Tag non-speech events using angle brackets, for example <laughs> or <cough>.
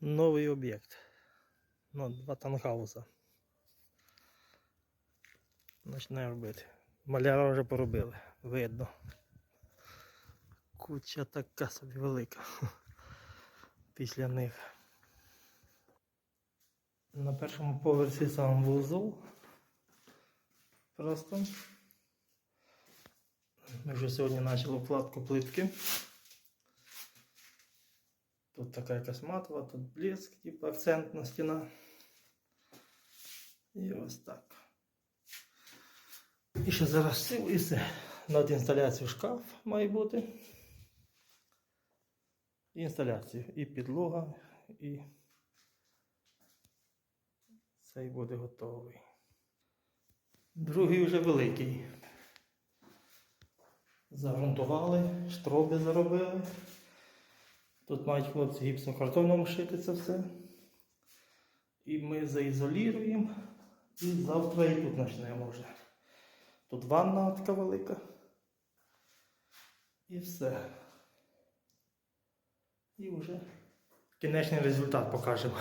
Новий об'єкт. Ну, два танхауса. Почне робити. Маляра вже поробили, видно. Куча така собі велика. <laughs> Після них. На першому поверсі сам вузол. Просто. Ми вже сьогодні почали вкладку плитки. Тут така якась матова, тут блеск, типу акцентна стіна. І ось так. І ще зараз сів і все. Над інсталяцією шкаф має бути. І інсталяцію. І підлога, і цей буде готовий. Другий вже великий. Загрунтували, штроби заробили. Тут мають хлопці гіпсокартоном шити це все. І ми заізолюємо. І завтра і тут почнемо вже. Тут ванна така велика. І все. І вже кінечний результат покажемо.